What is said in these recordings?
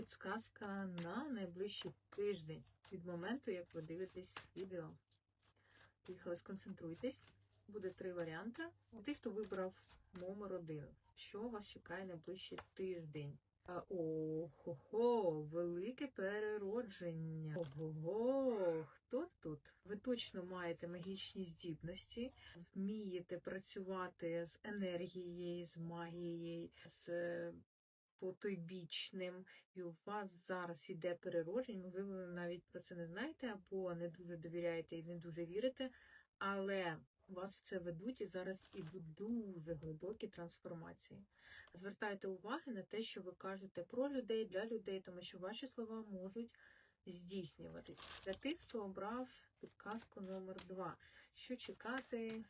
підсказка на найближчий тиждень від моменту, як ви дивитесь відео. Поїхали, сконцентруйтесь. Буде три варіанти. Тих, хто вибрав номер один. Що вас чекає найближчий тиждень? А, Ого, велике переродження. Ого, хто тут? Ви точно маєте магічні здібності, вмієте працювати з енергією, з магією, з е, потойбічним, і у вас зараз іде переродження. Можливо, ви навіть про це не знаєте, або не дуже довіряєте і не дуже вірите, але вас в це ведуть і зараз ідуть дуже глибокі трансформації. Звертайте уваги на те, що ви кажете про людей для людей, тому що ваші слова можуть здійснюватись. Для тих, хто обрав підказку номер 2 Що чекати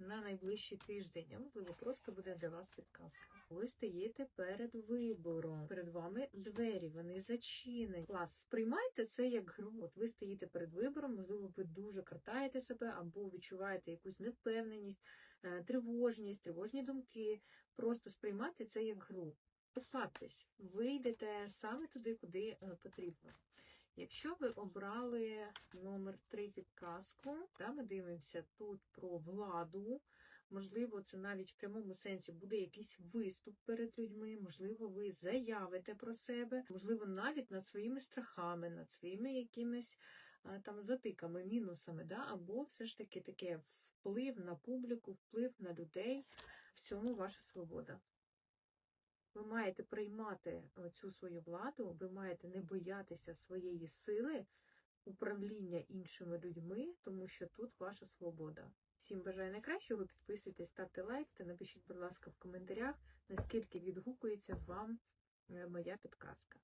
на найближчий тиждень, а можливо, просто буде для вас підказка. Ви стоїте перед вибором, перед вами двері, вони зачинені. Клас, сприймайте це як гру. От ви стоїте перед вибором, можливо, ви дуже картаєте себе або відчуваєте якусь непевненість, е, тривожність, тривожні думки. Просто сприймайте це як гру. Послабтесь, ви йдете саме туди, куди е, потрібно. Якщо ви обрали номер 3 підказку, та ми дивимося тут про владу. Можливо, це навіть в прямому сенсі буде якийсь виступ перед людьми, можливо, ви заявите про себе, можливо, навіть над своїми страхами, над своїми якимись там затиками, мінусами, да? або все ж таки таке вплив на публіку, вплив на людей. В цьому ваша свобода. Ви маєте приймати е, цю свою владу, ви маєте не боятися своєї сили, управління іншими людьми, тому що тут ваша свобода. Всім бажаю найкращого, підписуйтесь, ставте лайк та напишіть, будь ласка, в коментарях, наскільки відгукується вам е, моя підказка.